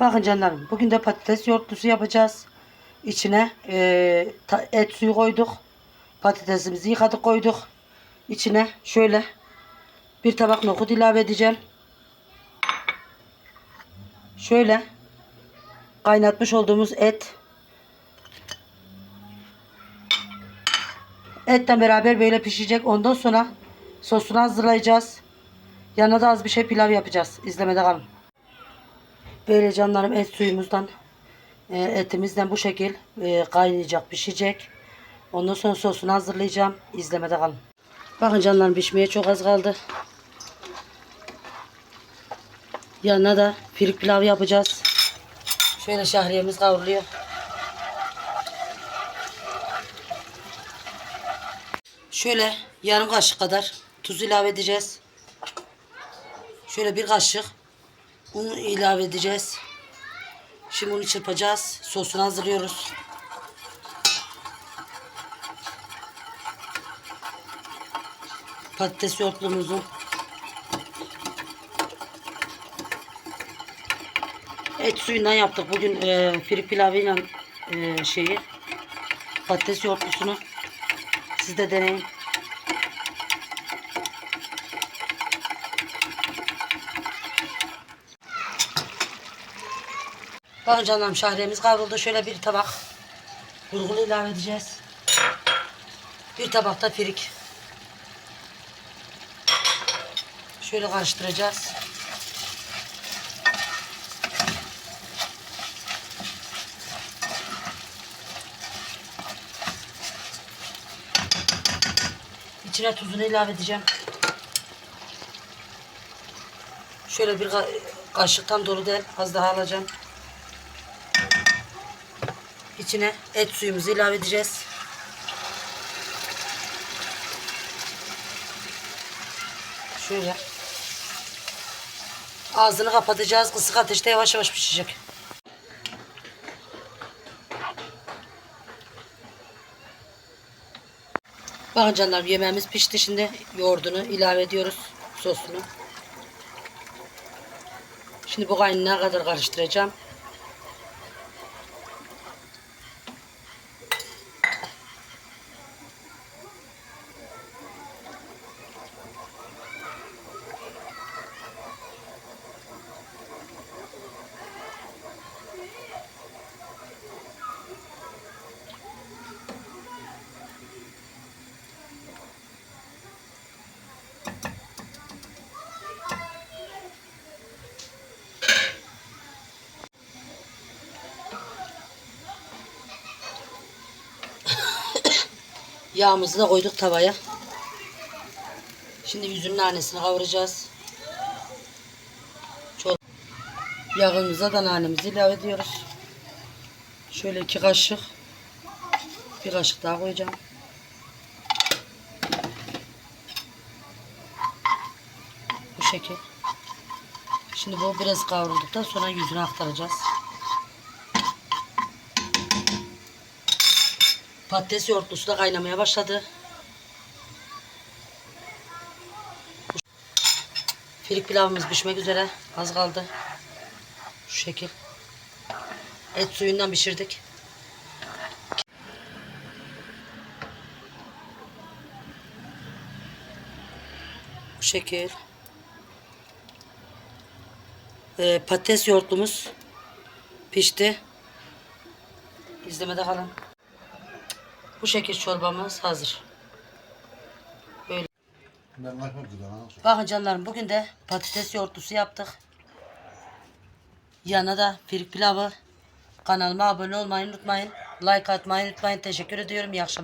Bakın canlarım bugün de patates yoğurtlusu yapacağız. İçine e, ta- et suyu koyduk. Patatesimizi yıkadık koyduk. İçine şöyle bir tabak nohut ilave edeceğim. Şöyle kaynatmış olduğumuz et. Etle beraber böyle pişecek. Ondan sonra sosunu hazırlayacağız. Yanına da az bir şey pilav yapacağız. İzlemede kalın. Böyle canlarım et suyumuzdan e, etimizden bu şekil e, kaynayacak, pişecek. Ondan sonra sosunu hazırlayacağım. İzlemede kalın. Bakın canlarım pişmeye çok az kaldı. Yanına da firik pilav yapacağız. Şöyle şahriyemiz kavruluyor. Şöyle yarım kaşık kadar tuz ilave edeceğiz. Şöyle bir kaşık un ilave edeceğiz. Şimdi bunu çırpacağız. Sosunu hazırlıyoruz. Patates yoğurtluğumuzu. Et suyundan yaptık. Bugün e, pirik pilavıyla e, şeyi patates yoğurtlusunu siz de deneyin. Bakın canlarım şahriyemiz kavruldu. Şöyle bir tabak burgulu ilave edeceğiz. Bir tabakta pirik. Şöyle karıştıracağız. İçine tuzunu ilave edeceğim. Şöyle bir ka- kaşıktan dolu değil. Az daha alacağım. İçine et suyumuzu ilave edeceğiz. Şöyle. Ağzını kapatacağız. Kısık ateşte yavaş yavaş pişecek. Bakın canlarım yemeğimiz pişti. Şimdi yoğurdunu ilave ediyoruz. Sosunu. Şimdi bu kaynına kadar karıştıracağım. Yağımızı da koyduk tavaya. Şimdi yüzünün nanesini kavuracağız. Çok yağımıza da nanemizi ilave ediyoruz. Şöyle iki kaşık. Bir kaşık daha koyacağım. Bu şekil. Şimdi bu biraz kavrulduktan sonra yüzüne aktaracağız. Patates yoğurtlusu da kaynamaya başladı. Filik pilavımız pişmek üzere. Az kaldı. Şu şekil. Et suyundan pişirdik. Bu şekil. Ee, patates yoğurtlumuz pişti. İzlemede kalın. Bu şekil çorbamız hazır. Böyle. Bakın canlarım bugün de patates yoğurtlusu yaptık. Yanına da firik pilavı. Kanalıma abone olmayı unutmayın. Like atmayı unutmayın. Teşekkür ediyorum. İyi akşamlar.